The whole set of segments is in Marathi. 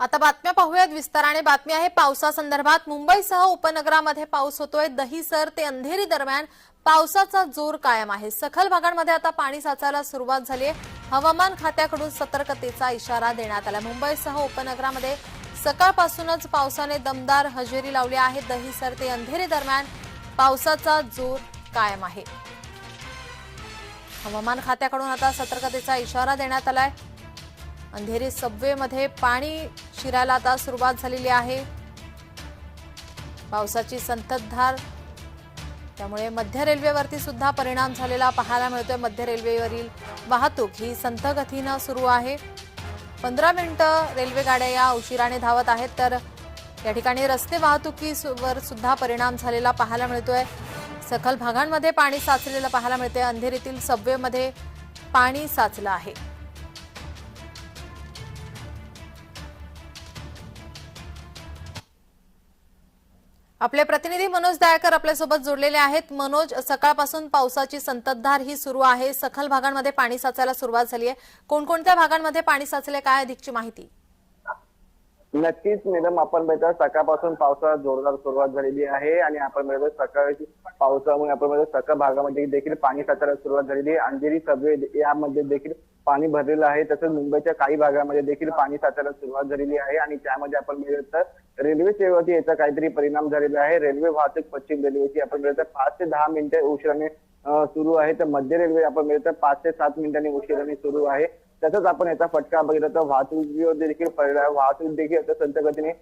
आता बातम्या पाहूयात विस्ताराने. बातमी आहे पावसासंदर्भात मुंबईसह उपनगरामध्ये पाऊस होतोय. दहीसर ते अंधेरी दरम्यान पावसाचा जोर कायम आहे. सखल भागांमध्ये आता पाणी साचायला सुरुवात झाली आहे. हवामान खात्याकडून सतर्कतेचा इशारा देण्यात आला. मुंबईसह उपनगरामध्ये सकाळपासूनच पावसाने दमदार हजेरी लावली आहे. दहीसर ते अंधेरी दरम्यान पावसाचा जोर कायम आहे. हवामान खात्याकडून आता सतर्कतेचा इशारा देण्यात आलाय. अंधेरी सबवेमध्ये पाणी शिरायला आता सुरुवात झालेली आहे. पावसाची संततधार. त्यामुळे मध्य रेल्वेवरती सुद्धा परिणाम झालेला पाहायला मिळतोय. मध्य रेल्वेवरील वाहतूक ही संतगतीनं सुरू आहे. पंधरा मिनिटं रेल्वे गाड्या या उशिराने धावत आहेत तर या ठिकाणी रस्ते वाहतुकीवर सुद्धा परिणाम झालेला पाहायला मिळतोय. सखल भागांमध्ये पाणी साचलेलं पाहायला मिळतंय. अंधेरीतील सबवेमध्ये पाणी साचलं आहे. आपले प्रतिनिधी मनोज दायकर आपल्यासोबत जोडलेले आहेत. मनोज सकाळपासून पावसाची संततधार ही सुरू आहे. सखल भागांमध्ये पाणी साचायला सुरुवात झाली आहे. कोणकोणत्या भागांमध्ये पाणी साचले काय अधिकची माहिती? नक्कीच मॅडम आपण बघता सकाळपासून पावसाला जोरदार सुरुवात झालेली आहे आणि आपण बघतो सकाळची पावसामुळे आपण बघतो सकाळ भागामध्ये देखील पाणी साचायला सुरुवात झालेली आहे. अंधेरी सबवे यामध्ये देखील पाणी भरलेलं आहे. तसंच मुंबईच्या काही भागामध्ये देखील पाणी साचायला सुरुवात झालेली आहे आणि त्यामध्ये आपण बघितलं तर रेल्वे सेवेवरती याचा काहीतरी परिणाम झालेला आहे. रेल्वे वाहतूक पश्चिम रेल्वेची आपण बघितलं तर पाच ते दहा मिनिटे उशिराने सुरू आहे. तर मध्य रेल्वे आपण बघितलं तर पाच ते सात मिनिटांनी उशिराने सुरू आहे. तसंच आपण याचा फटका बघितला तर वाहतुकीवर देखील परिणाम वाहतूक देखील आता संत गतीने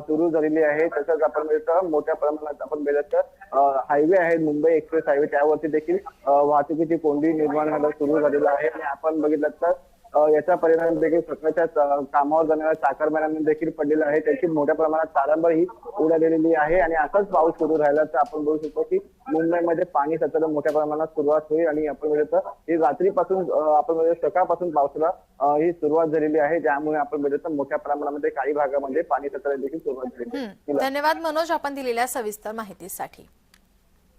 सुरू झालेली आहे. तसंच आपण बघितलं मोठ्या प्रमाणात आपण बघितलं तर हायवे आहे मुंबई एक्सप्रेस हायवे त्यावरती देखील वाहतुकीची कोंडी निर्माण व्हायला सुरू झालेलं आहे. आणि आपण बघितलं तर याचा परिणाम देखील स्वतःच्या कामावर जाणाऱ्या चाकरमान्यांना देखील पडलेला आहे. त्याची मोठ्या प्रमाणात तारांबर ही उडालेली आहे आणि असाच पाऊस सुरू राहिला तर आपण बघू शकतो की मुंबईमध्ये पाणी सतत मोठ्या प्रमाणात सुरुवात होईल आणि आपण म्हणजे ही रात्रीपासून आपण म्हणजे सकाळपासून पावसाला ही सुरुवात झालेली आहे. ज्यामुळे आपण म्हणजे मोठ्या प्रमाणामध्ये काही भागामध्ये पाणी सतत देखील सुरुवात झालेली धन्यवाद मनोज आपण दिलेल्या सविस्तर माहितीसाठी.